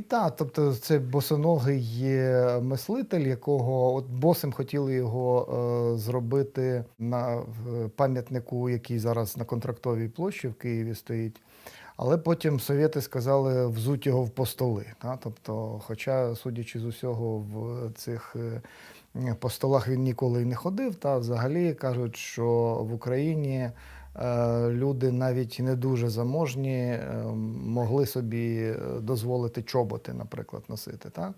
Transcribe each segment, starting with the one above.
Так, тобто це босоногий мислитель, якого от босим хотіли його е, зробити на пам'ятнику, який зараз на контрактовій площі в Києві стоїть. Але потім совєти сказали взуть його в постоли. Та? Тобто, хоча, судячи з усього, в цих е, постолах він ніколи й не ходив, та взагалі кажуть, що в Україні люди навіть не дуже заможні е, могли собі е, дозволити чоботи, наприклад, носити. Та?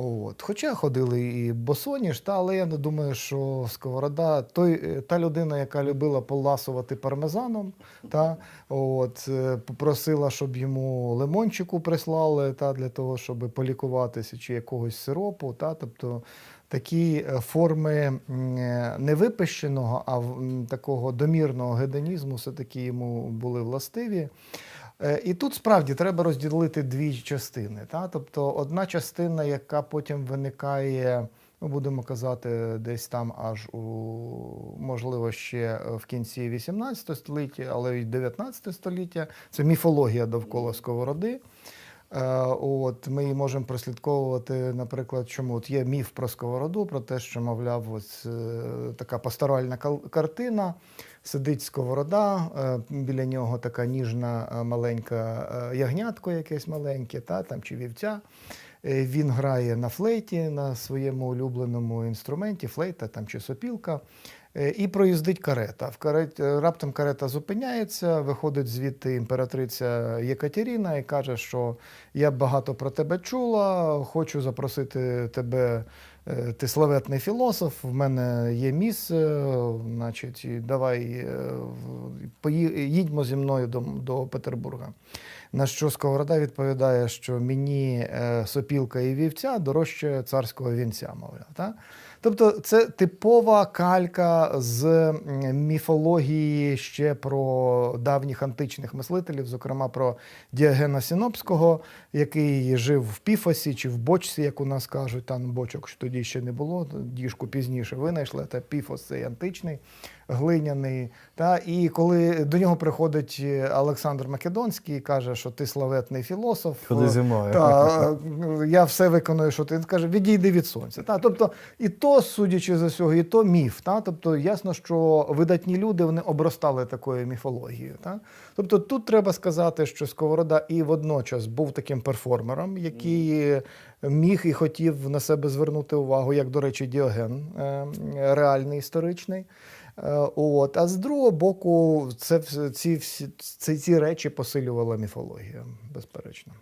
От. Хоча ходили і босоніж, та, але я не думаю, що Сковорода, той, е, та людина, яка любила поласувати пармезаном, та, от, е, попросила, щоб йому лимончику прислали та, для того, щоб полікуватися, чи якогось сиропу. Та, тобто такі е, форми не випищеного, а такого домірного гедонізму все-таки йому були властиві. Е, І тут справді треба розділити дві частини. Та? Тобто одна частина, яка потім виникає, ми будемо казати, десь там аж у можливо ще в кінці 18 століття, але й 19 століття, це міфологія довкола сковороди. Е, От ми її можемо прослідковувати, наприклад, чому от є міф про сковороду, про те, що, мовляв, ось е, така пасторальна картина. Сидить сковорода, е, біля нього така ніжна е, маленька е, ягнятко, якесь маленьке, та, там, чи вівця. Він грає на флейті, на своєму улюбленому інструменті, флейта там, чи сопілка. І проїздить карета. В карет, раптом карета зупиняється, виходить звідти імператриця Єкатеріна і каже, що я багато про тебе чула, хочу запросити тебе. Е, Ти славетний філософ, в мене є місце, значить, давай е, в- пої- їдьмо зі мною до, до Петербурга. На що Сковорода відповідає, що мені е, сопілка і вівця дорожче царського вінця, мовляв. Та? Тобто це типова калька з міфології ще про давніх античних мислителів, зокрема про Діогена Сінопського, який жив в Піфосі чи в бочці, як у нас кажуть, там бочок тоді ще не було, діжку пізніше винайшли, та Піфос цей античний, глиняний. Та? І коли до нього приходить Олександр Македонський і каже, що ти славетний філософ, Ходи зі та, е, я все виконую, що ти Він каже, відійди від сонця. Та, тобто, і то, судячи з усього, і то міф. Та, тобто, ясно, що видатні люди вони обростали такою міфологією. Та. Тобто, тут треба сказати, що Сковорода і водночас був таким перформером, який міг і хотів на себе звернути увагу, як, до речі, Діоген, е, реальний історичний. Е, От. А з другого боку, це, ці, ці, ці речі посилювала міфологія, безперечно.